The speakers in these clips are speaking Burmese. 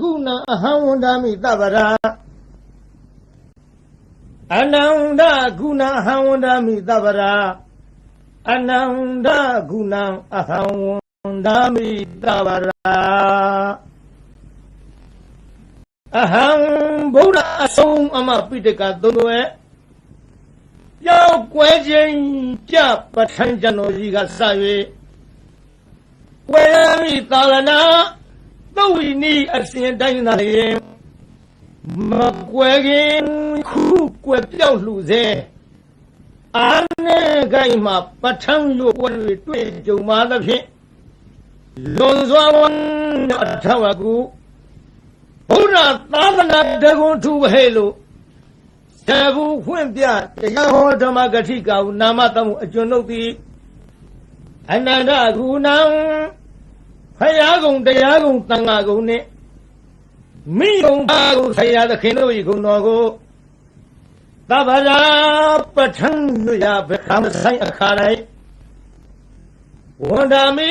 ကုဏအဟံဝန္ဒာမိတဗ္ဗရာအနန္တကုဏအဟံဝန္ဒာမိတဗ္ဗရာအနန္တကုဏအဟံဝန္ဒာမိတဗ္ဗရာအဟံဗုဒ္ဓအဆုံးအမပိတကသုံးွယ်ပြောက်ကွဲခြင်းကြပဋ္ဌာန်းကျွန်တော်ကြီးကစ၍ကွဲမိသာလနာ သုဝိနီအစဉ်တိုင်းသာလျင်မကွဲခင်ခုကွယ်ပြောက်လှူစေအာနေကိုင်မှာပဋ္ဌာန်းလို့ကွယ်တွေ့ကြုံပါသဖြင့်လွန်စွာဝန်အထဝကူဘုရားသာသနာတကွန်ထူဟဲ့လို့တဘူးဖွင့်ပြတရားဟောဓမ္မဂတိကာဟုနာမတမှုအကျွန်ုပ်သည်အနန္တကုဏံ ဖယားကုံတရားကုံတန်ဃာကုံနဲ့မိယုံပါကုဆရာသခင်တို့ဤကုံတော်ကိုသဗ္ဗရာပဋ္ဌံညရဗခံဆိုင်အခါ၌ဝန္ဒာမိ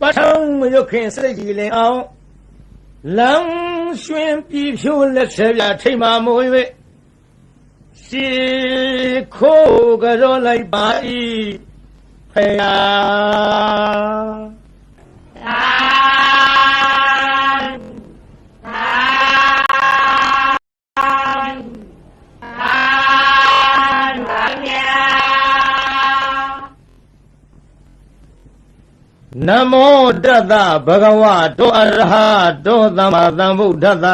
ပဋ္ဌံမယုခင်စိတ်ကြည်လင်အောင်လမ်းရွှင်ပြည်ဖြိုးလက်ဆက်ပြထိတ်မှမိုး၍စီခိုးကြောလိုက်ပါ၏ဖယား နမောတတ္တဘဂဝတောအရဟတောသမ္မာသမ္ဗုဒ္ဓတ္တ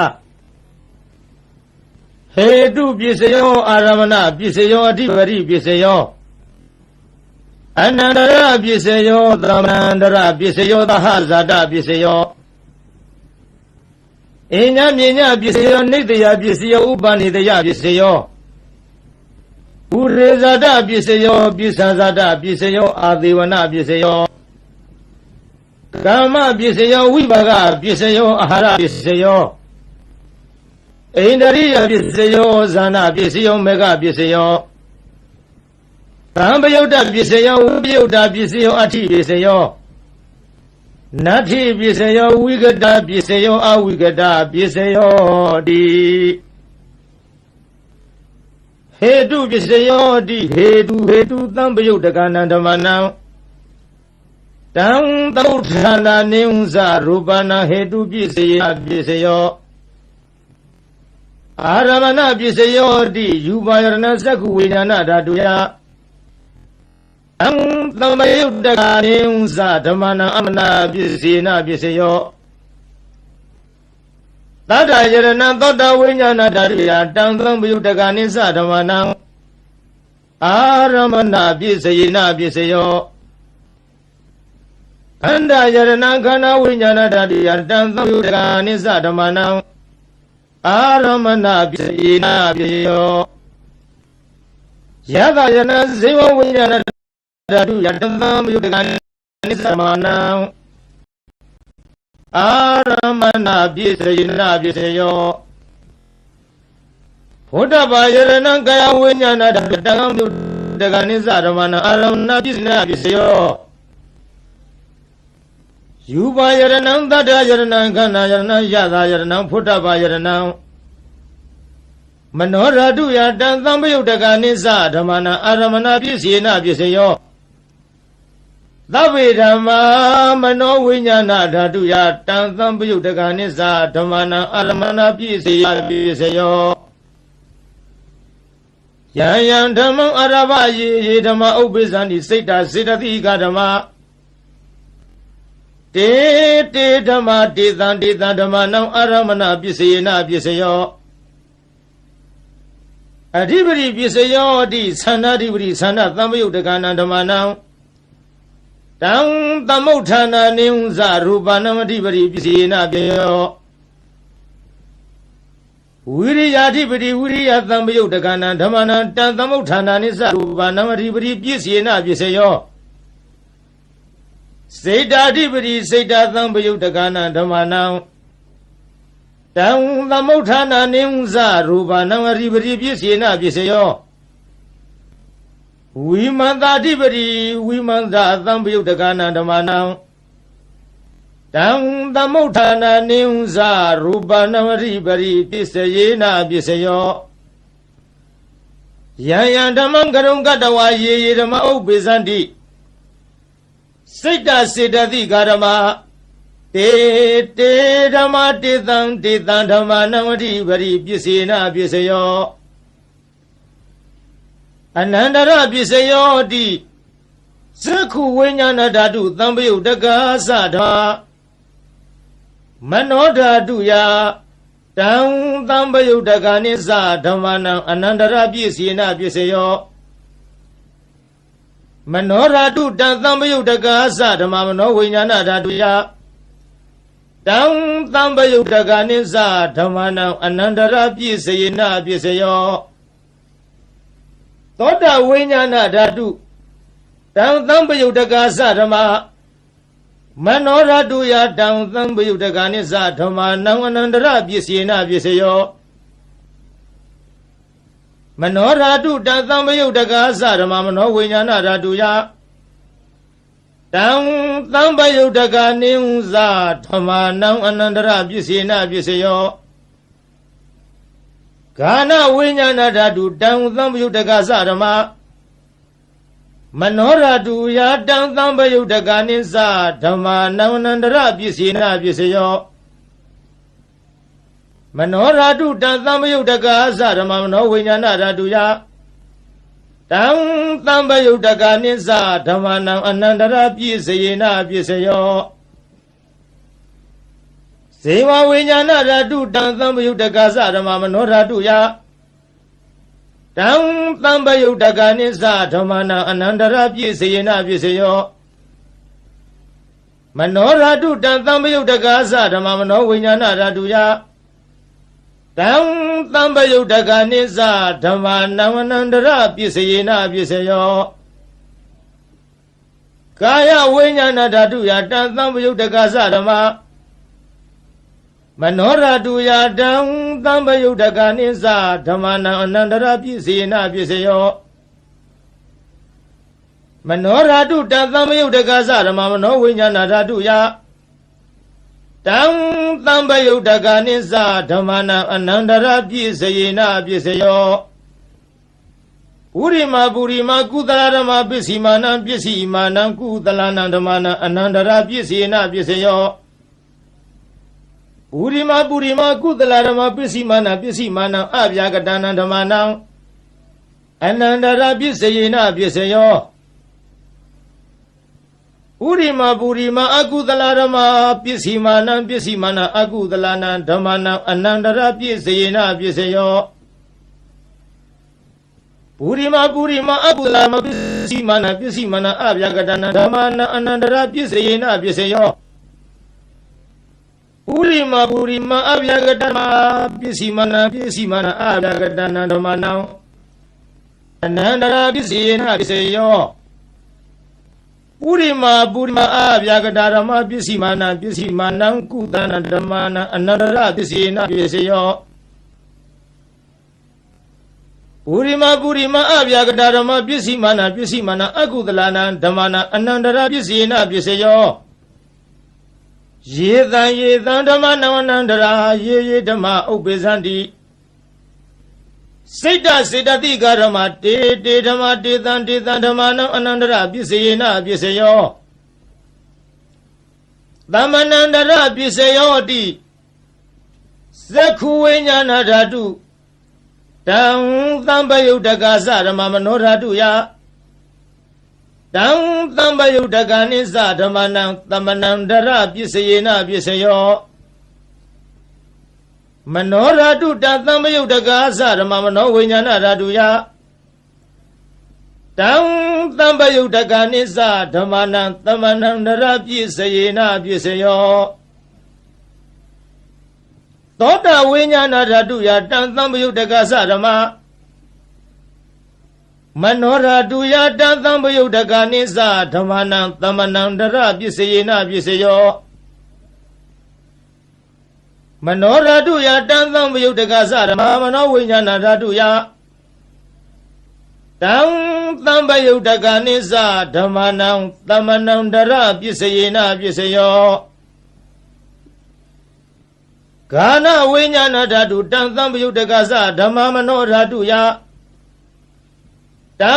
ဟေတုပစ္စယောအာရမဏပစ္စယောအဓိပတိပစ္စယောအနန္တရပစ္စယောသမန္တရပစ္စယောသဟဇာတပစ္စယောအညမြညပစ္စယောနိတယပစ္စယောဥပနိတယပစ္စယောဥရေဇာတပစ္စယောပစ္စဇာတပစ္စယောအာသေဝနပစ္စယော ကာမပစ္စယောဝိပါကပစ္စယောအာဟာရပစ္စယောဣန္ဒရိယပစ္စယောဇာနာပစ္စယောမေဃပစ္စယောသံပယုတ်တပစ္စယောဝိပယုတ်တပစ္စယောအဋ္ဌိပစ္စယောနတ္ထိပစ္စယောဝိကတပစ္စယောအဝိကတပစ္စယောတိဟေတုပစ္စယောတိဟေတုဟေတုသံပယုတ်တကနံဓမ္မနံ တံသုဋ္ဌာနာနိဥ္ဇရူပနာဟေတုပစ္စယေပစ္စယောအာရမဏပစ္စယောတိယူပါယရဏသက္ခုဝိညာဏဓာတုယအံသမယုတ်တကာနိဥ္ဇဓမ္မနာအမနာပစ္စေနပစ္စယောသတ္တယရဏသောတဝိညာဏဓာတုယတံသမယုတ်တကာနိသဓမ္မနာအာရမဏပစ္စယေနပစ္စယော ခန္ဓာယရဏခန္ဓာဝိညာဏဓာတုယတံသမယုတ်တကာနိသဓမ္မနာအာရမဏပိစေနာပိယောယသယနာဇေဝဝိညာဏဓာတုယတသံမယုတကနိသမနံအာရမဏပိစေနာပိစေယောဘုဒ္ဓဘာယရဏကာယဝိညာဏဓာတုတံမယုတကနိသမနံအာရမဏပိစေနာပိစေယော ယူပါယရဏံတတ္တယရဏံခန္ဓာယရဏံယသာယရဏံဖုဒ္ဓဘာယရဏံမနောရတုယတံသံပယုတ်တကနိစ္စဓမ္မနာအာရမဏပစ္စေနပစ္စယောသဗ္ဗေဓမ္မာမနောဝိညာဏဓာတုယတံသံပယုတ်တကနိစ္စဓမ္မနာအာရမဏပစ္စေယပစ္စယောယံယံဓမ္မံအရဘယေယေဓမ္မဥပ္ပိသန္တိစိတ်တာစေတသိကဓမ္မ တေတေဓမ္မတေသံတေသံဓမ္မနံအာရမဏပစ္စေနပစ္စယောအဓိပတိပစ္စယောတိသန္တာဓိပတိသန္တာသံမယုတ်တကနာဓမ္မနံတံသမုဋ္ဌာနာနိဥ္ဇရူပနာမဓိပတိပစ္စယေနပြေယောဝိရိယာဓိပတိဝိရိယသံမယုတ်တကနာဓမ္မနံတံသမုဋ္ဌာနာနိသရူပနာမဓိပတိပစ္စယေနပစ္စယော စေတာဓိပတိစေတာသံပယုတ်တကနာဓမ္မနံတံသမုဋ္ဌာနာနိဥ္ဇရူပနာမရိပရိပစ္စေနပစ္စယောဝိမန္တာဓိပတိဝိမန္တာသံပယုတ်တကနာဓမ္မနံတံသမုဋ္ဌာနာနိဥ္ဇရူပနဝရိပရိပစ္စယေနပစ္စယောယံယံဓမ္မံကရုံကတဝါယေယေဓမ္မဥပ္ပေဇန္တိ စိတ်တစေတသိကာဓမ္မတေတေဓမ္မတေတံတေတံဓမ္မနဝတိပရိပစ္စေနပစ္စယောအနန္တရပစ္စယောတိသက္ခုဝိညာဏဓာတုသံပယုတ်တက္ကသဓာမနောဓာတုယတံသံပယုတ်တက္ကနိသဓမ္မနံအနန္တရပစ္စေနပစ္စယော မနောဓာတုတံသံပယုတ်တက္ကသဓမ္မမနောဝိညာဏဓာတုယတံသံပယုတ်တကနိစ္စဓမ္မနံအနန္တရပြည့်စယေနပြည့်စယောသောတာဝိညာဏဓာတုတံသံပယုတ်တကသဓမ္မမနောရတုယတံသံပယုတ်တကနိစ္စဓမ္မနံအနန္တရပြည့်စယေနပြည့်စယော မနောဓာတုတံသံပယုတ်တကသဓမ္မမနောဝိညာဏဓာတုယတံသံပယုတ်တကနိဥ္ဇဓမ္မာနံအနန္တရပစ္စေနပစ္စယောဂာနဝိညာဏဓာတုတံသံပယုတ်တကသဓမ္မမနောဓာတုယာတံသံပယုတ်တကနိစ္စဓမ္မာနံအနန္တရပစ္စေနပစ္စယော မနောဓာတုတံသံပယုတ်တကသဓမ္မမနောဝိညာဏဓာတုယာတံသံပယုတ်တကနိစ္စဓမ္မနံအနန္တရပြည့်စယေနပြည့်စယောဇေဝဝိညာဏဓာတုတံသံပယုတ်တကသဓမ္မမနောဓာတုယတံသံပယုတ်တကနိစ္စဓမ္မနံအနန္တရပြည့်စယေနပြည့်စယောမနောဓာတုတံသံပယုတ်တကသဓမ္မမနောဝိညာဏဓာတုယ တံသံပယုတ်တကနိစ္စဓမ္မာနဝနန္တရပစ္စယေနပစ္စယောကာယဝိညာဏဓာတုယတံသံပယုတ်တကသဓမ္မာမနောဓာတုယတံသံပယုတ်တကနိစ္စဓမ္မာနံအနန္တရပစ္စယေနပစ္စယောမနောဓာတုတံသံပယုတ်တကသဓမ္မာမနောဝိညာဏဓာတုယ တံသံပယုတ်တကနိစ္စဓမ္မနာအနန္တရပြည့်စယေနပြည့်စယောဥရိမပုရိမကုသလဓမ္မပစ္စည်းမာနံပစ္စည်းမာနံကုသလနံဓမ္မနာအနန္တရပြည့်စယေနပြည့်စယောဥရိမပုရိမကုသလဓမ္မပစ္စည်းမာနံပစ္စည်းမာနံအဗျာကတနံဓမ္မနံအနန္တရပြည့်စယေနပြည့်စယော ဥရိမပူရိမအကုသလဓမ္မပစ္စည်းမာနံပစ္စည်းမာနအကုသလနံဓမ္မနံအနန္တရပြည့်စယေနပြည့်စယောပူရိမပူရိမအကုသလမပစ္စည်းမာနပစ္စည်းမာနအဗျာကတနံဓမ္မနံအနန္တရပြည့်စယေနပြည့်စယောဥရိမပူရိမအဗျာကတမပစ္စည်းမာနပစ္စည်းမာနအဗျာကတနံဓမ္မနံအနန္တရပြည့်စယေနပြည့်စယော ပုရိမာပုရိမာအာဗျာကတာဓမ္မပစ္စည်းမာနပစ္စည်းမာနံကုသနာဓမ္မနာအနန္တရပစ္စည်းနာပစ္စယောပုရိမာပုရိမာအာဗျာကတာဓမ္မပစ္စည်းမာနပစ္စည်းမာနအကုသလနာဓမ္မနာအနန္တရပစ္စည်းနာပစ္စယောယေတံယေတံဓမ္မနဝနန္တရာယေယေဓမ္မဥပ္ပေဇန္တိ စိတ်တစေတသိကဓမ္မတေတေဓမ္မတေတံတေတံဓမ္မနံအနန္တရပစ္စယေနပစ္စယောသမဏန္တရပစ္စယောတိသက္ခုဝိညာဏဓာတုတံသံပယုတ်တကသဓမ္မမနောဓာတုယတံသံပယုတ်တကနိစ္စဓမ္မနံသမဏန္တရပစ္စယေနပစ္စယော မနောဓာတုတသံမယုတ်တကားသဓမ္မမနောဝိညာဏဓာတုယတံသံပယုတ်တကာနိစ္စဓမ္မနံသမဏံနရပြည့်စယေနပြည့်စယောသောတာဝိညာဏဓာတုယတံသံပယုတ်တကာသဓမ္မမနောဓာတုယတံသံပယုတ်တကာနိစ္စဓမ္မနံသမဏံနရပြည့်စယေနပြည့်စယော မနောဓာတုယတံသံမယုတ်တကသဓမ္မမနောဝိညာဏဓာတုယတံသံပယုတ်တကနိစ္စဓမ္မနံသမဏံတရပစ္စယေနပစ္စယောဂာနဝိညာဏဓာတုတံသံပယုတ်တကသဓမ္မမနောဓာတုယတံ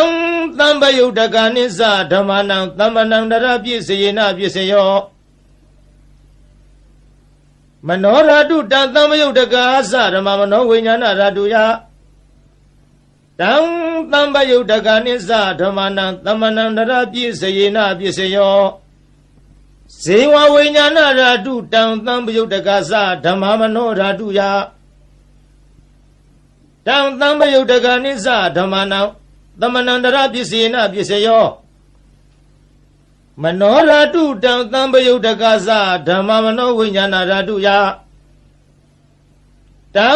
သံပယုတ်တကနိစ္စဓမ္မနံသမ္မနံတရပြည့်စေယနာပြည့်စေယော မနောဓာတုတံသံပယုတ်တကသဓမ္မမနောဝိညာဏဓာတုယတံသံပယုတ်တကနိစ္စဓမ္မနံသမ္မနံတရပြည့်စေယနာပြည့်စေယောဇေဝဝိညာဏဓာတုတံသံပယုတ်တကသဓမ္မမနောဓာတုယတံသံပယုတ်တကနိစ္စဓမ္မနံသမဏန္တရပစ္စေနပစ္စယော မနောဓာတုတံသံပယုတ်တကသဓမ္မမနောဝိညာဏဓာတုယတံ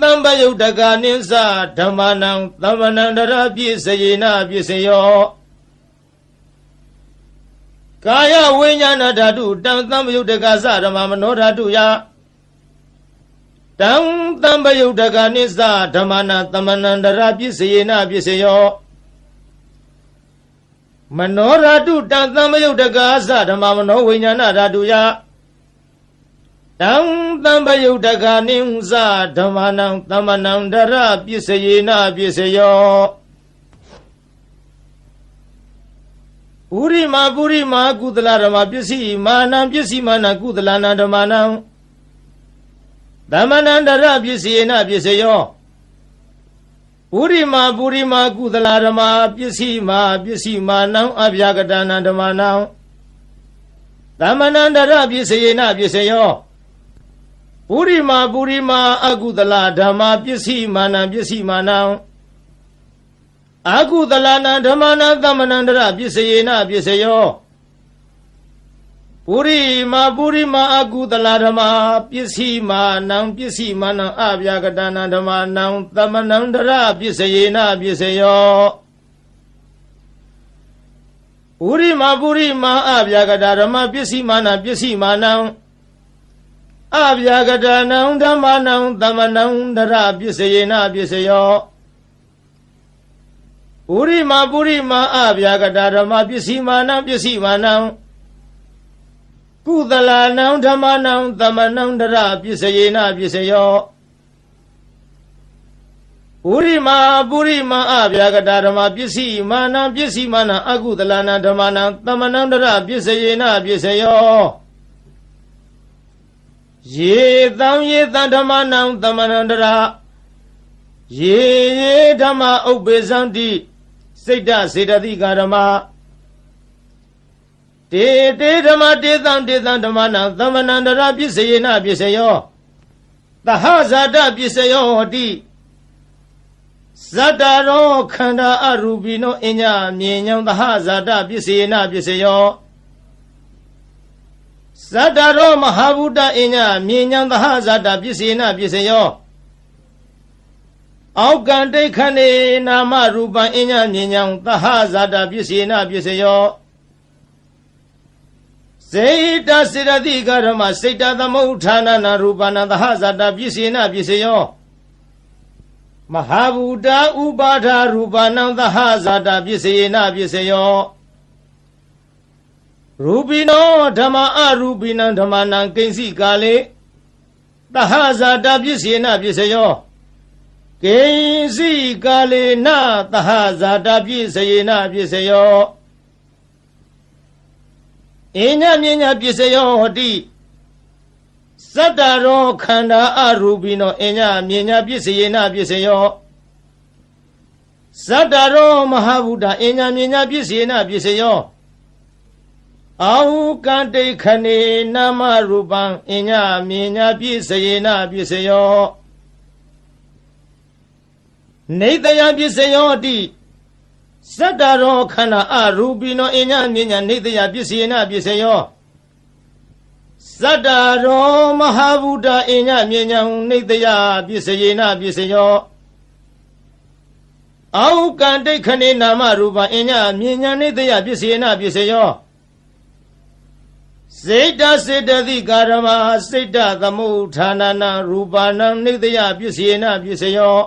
သံပယုတ်တကနိစ္စဓမ္မနံသမဏန္တရပစ္စေနပစ္စယောကာယဝိညာဏဓာတုတံသံပယုတ်တကသဓမ္မမနောဓာတုယတံတံပယုတ်တကနိစ္စဓမ္မနာသမဏန္တရာပစ္စယေနပစ္စယော မနောဓာတုတံတံပယုတ်တကာသဓမ္မမနောဝိညာဏဓာတုယတံတံပယုတ်တကနိစ္စဓမ္မနံသမဏန္တရာပစ္စယေနပစ္စယောဥရိမာပုရိမာကုသလဓမ္မပစ္စည်းမာနံပစ္စည်းမာနကုသလနာဓမ္မနံသမဏန္တရပစ္စယေနပစ္စယော ပုရိမာပုရိမာကုသလာဓမ္မာပစ္စည်းမာပစ္စည်းမာနံအဗျာကတနာဓမ္မနံသမဏန္တရပစ္စယေနပစ္စယောပုရိမာပုရိမာအကုသလာဓမ္မာပစ္စည်းမာနံပစ္စည်းမာနံအကုသလနာဓမ္မနာသမဏန္တရပစ္စယေနပစ္စယော ပုရိမာပုရိမာအကုသလဓမ္မာပစ္စည်းမာနံပစ္စည်းမာနံအဗျာကတနာဓမ္မာနံသမဏန္တရပစ္စယေနပစ္စယောပုရိမာပုရိမာအဗျာကတဓမ္မပစ္စည်းမာနံပစ္စည်းမာနံအဗျာကတနံဓမ္မနံသမဏန္တရပစ္စယေနပစ္စယောပုရိမာပုရိမာအဗျာကတဓမ္မပစ္စည်းမာနံပစ္စည်းမာနံ ကုသလာနံဓမ္မနံသမဏံတရပစ္စယေနပစ္စယောပုရိမာပုရိမာအဗျာကတာဓမ္မပစ္စည်းမာနံပစ္စည်းမာနံအကုသလာနံဓမ္မနံသမဏံတရပစ္စယေနပစ္စယောယေတံယေတံဓမ္မနံသမဏံတရယေယေဓမ္မဥပ္ပေသံတိစိတ်တစေတသိကာဓမ္မ တေတေဓမ္မတေသံတေသံဓမ္မနာသမဏန္တရပစ္စယေနပစ္စယောသဟဇာတပစ္စယောဟောတိဇတ္တရောခန္ဓာအရူပိနောအညမြင်ညောင်းသဟဇာတပစ္စယေနပစ္စယောဇတ္တရောမဟာဗုဒ္ဓအညမြင်ညောင်းသဟဇာတပစ္စယေနပစ္စယောအောက်ကံဒိဋ္ဌနေနာမရူပံအညမြင်ညောင်းသဟဇာတပစ္စယေနပစ္စယော စေတစေတတိကရမစေတသမုဋ္ဌာနနာရူပနာသဟဇာတပစ္စေနပစ္စယောမဟာဘူတာဥပါဒာရူပနံသဟဇာတပစ္စေနပစ္စယောရူပိနောဓမ္မအရူပိနံဓမ္မနံကိဉ္စီကာလေသဟဇာတပစ္စေနပစ္စယောကိဉ္စီကာလေနသဟဇာတပစ္စေနပစ္စယော အညမြညာပစ္စယောဟတိစတ္တရောခန္ဓာအရူပိနောအညမြညာပစ္စယေနပစ္စယောဇတ္တရောမဟာဗုဒ္ဓအညမြညာပစ္စယေနပစ္စယောအာဟုကံတိခဏေနာမရူပံအညမြညာပစ္စယေနပစ္စယောနေတယပစ္စယောတိ စတ္တရောခန္ဓာအရူပိနောအညမြညာနေတယပစ္စယေနပစ္စယောဇတ္တရောမဟာဗုဒ္ဓအညမြညာနေတယပစ္စယေနပစ္စယောအောကံတိခဏေနာမရူပအညမြညာနေတယပစ္စယေနပစ္စယောစေတစေတသိကာရမစေတသမုဋ္ဌာနနာရူပနံနေတယပစ္စယေနပစ္စယော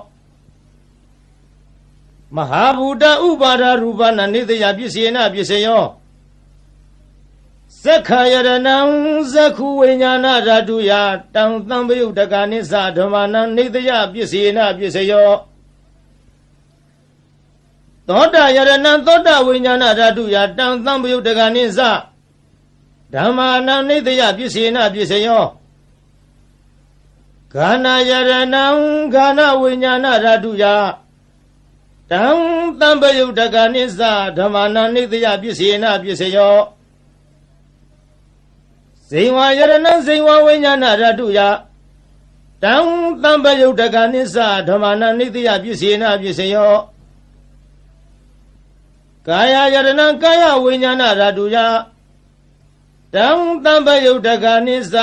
မဟာဘူတဥပါဒရူပနာနေတယပစ္စေနပစ္စယောသက္ခာယရဏံသက္ခုဝိညာဏဓာတုယတံသံပယုတ်တကနိသဓမ္မနံနေတယပစ္စေနပစ္စယောသောတာယရဏံသောတာဝိညာဏဓာတုယတံသံပယုတ်တကနိသဓမ္မာနံနေတယပစ္စေနပစ္စယောဂာနာယရဏံဂာနဝိညာဏဓာတုယ တံသံပယုတ်တကနိသဓမ္မာနံနေတယပစ္စေနပစ္စယောဇိဝယရဏဇိဝဝိညာဏဓာတုယတံတံပယုတ်တကနိစ္စဓမ္မနာနိတယပစ္စေနပစ္စယောကာယယရဏကာယဝိညာဏဓာတုယတံတံပယုတ်တကနိစ္စ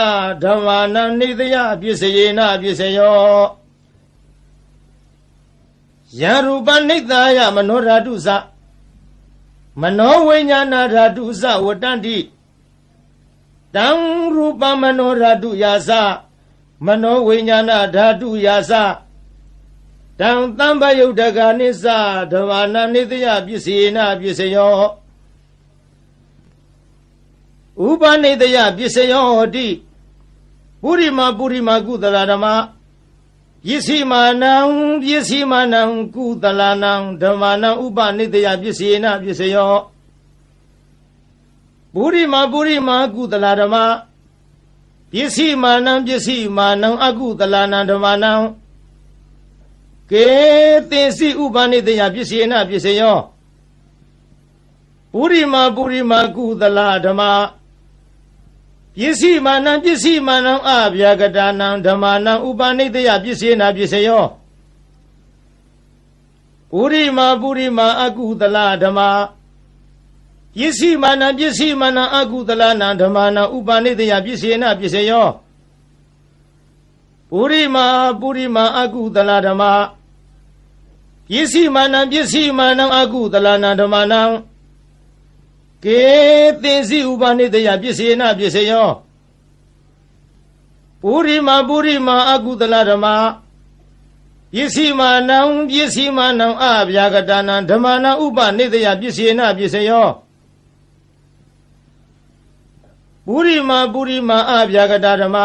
ဓမ္မနာနိတယပစ္စေနပစ္စယော ယံရူပနိတ္တယမနောဓာတုသမနောဝိညာဏဓာတုသဝတ္တန္တိတံရူပမနောဓာတုယာသမနောဝိညာဏဓာတုယာစတံတံပယုတ်တကနိစ္စဓမ္မနာနိတယပစ္စေနပစ္စယောဥပနိတယပစ္စယောဟောတိပုရိမပုရိမကုသလဓမ္မ ပစ္စည်းမာနံပစ္စည်းမာနံကုသလနံဓမ္မနံဥပနိတယပစ္စေနပစ္စယောပုရိမပုရိမကုသလဓမ္မပစ္စည်းမာနံပစ္စည်းမာနံအကုသလနံဓမ္မနံကေသင်္စီဥပနိတယပစ္စယေနပစ္စယောပုရိမပုရိမကုသလဓမ္မ ပစ္စည်းမာနံပစ္စည်းမာနံအဗျာကတာနံဓမ္မနံဥပနိတယပစ္စယေနပစ္စယောပုရိမပုရိမအကုသလဓမ္မပစ္စည်းမာနပစ္စည်းမာနအကုသလနာဓမ္မနာဥပါနိတယပစ္စေနပစ္စယောပုရိမာပုရိမာအကုသလဓမ္မပစ္စည်းမာနပစ္စည်းမာနအကုသလနာဓမ္မနာ ကေသင်္စီဥပါနိတယပစ္စေနပစ္စယောပုရိမာပုရိမာအကုသလဓမ္မပစ္စည်းမာနံပစ္စည်းမာနံအဗျာကတာနံဓမ္မနာဥပနိတယပစ္စေနပစ္စယောပုရိမာပုရိမာအဗျာကတာဓမ္မ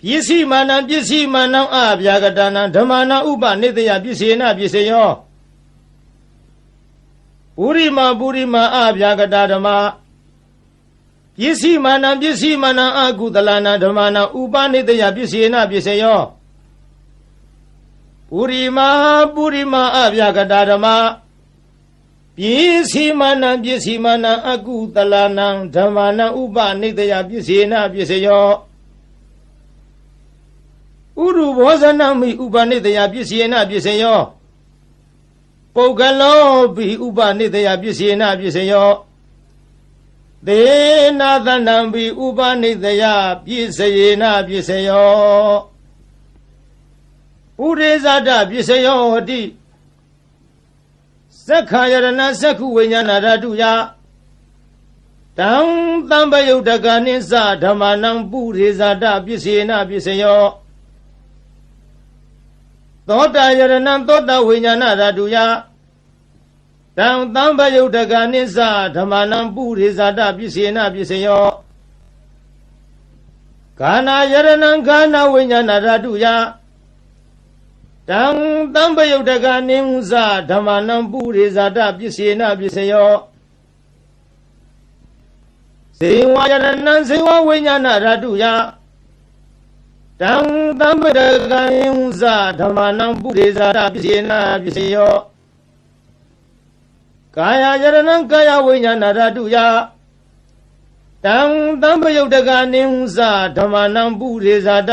ပစ္စည်းမာနံပစ္စည်းမာနံအဗျာကတာနံဓမ္မနာဥပနိတယပစ္စေနပစ္စယော ပုရိမာပုရိမာအဗျာကတာဓမ္မပစ္စည်းမာနံပစ္စည်းမာနံအကုသလနာဓမ္မနာဥပနိတယပစ္စေနပစ္စယောပုရိမာပုရိမာအဗျာကတာဓမ္မပစ္စည်းမနံပစ္စည်းမနံအကုသလနံဓမ္မနံဥပနိတယပစ္စေနပစ္စယောဥရုဘောဇနမိဥပနိတယပစ္စေနပစ္စယော ပုဂ္ဂလောပိဥပနိတယပစ္စေနပစ္စယောသေနာသနံပိဥပနိတယပစ္စယေနပစ္စယောဥရေဇတပစ္စယောဟတိသက္ခာယရဏသက္ခုဝိညာဏဓာတုယတံတံပယုတ်တကနိစ္စဓမ္မနံပုရိဇာတပစ္စေနပစ္စယော သောတာယရဏသောတာဝိညာဏဓာတုယတံတံပယုတ်တကနိစ္စဓမ္မနံပုရိဇာတပစ္စေနပစ္စယောကာနာယရဏံကာနာဝိညာဏဓာတုယတံတံပယုတ်တကနိဥဇဓမ္မနံပုရိဇာတပစ္စေနပစ္စယောဇေဝယရဏံဇေဝဝိညာဏဓာတုယ တံတံပတကနိဥဇဓမ္မနံပုရိဇာတပစ္စေနပစ္စယောကာယယရဏံကာယဝိညာဏဓာတုယတံတံပယုတ်တကနိဥဇဓမ္မနံပုရိဇာတ